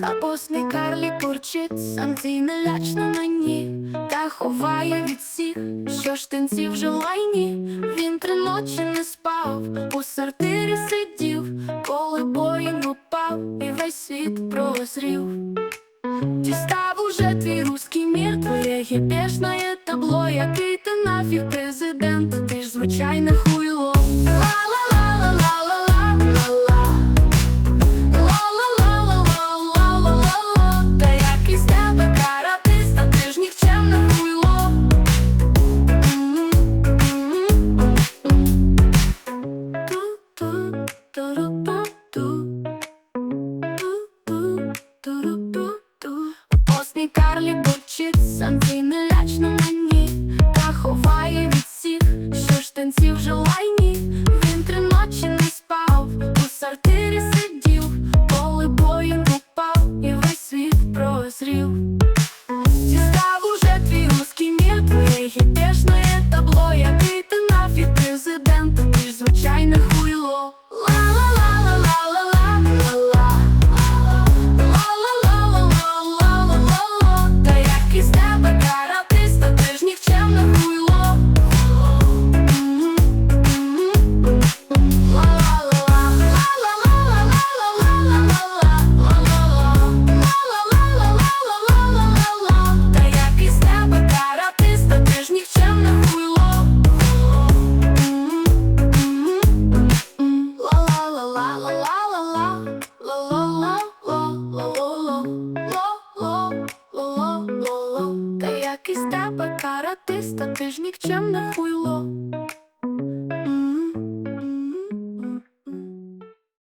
Капусний карлі курчить, санкційне лячно мені, та ховає від всіх, що штанців вже лайні. Він три ночі не спав, у сортирі сидів, коли боїн упав, і весь світ прозрів. Дістав уже твій руський мір, твоє гіпешне табло, який ти нафіг президент, ти ж звичайне Постний карлі бурчить, санкційне лячно мені Та ховає від всіх, що штанців вже лайні якийсь тебе каратиста, ти ж нікчем не хуйло.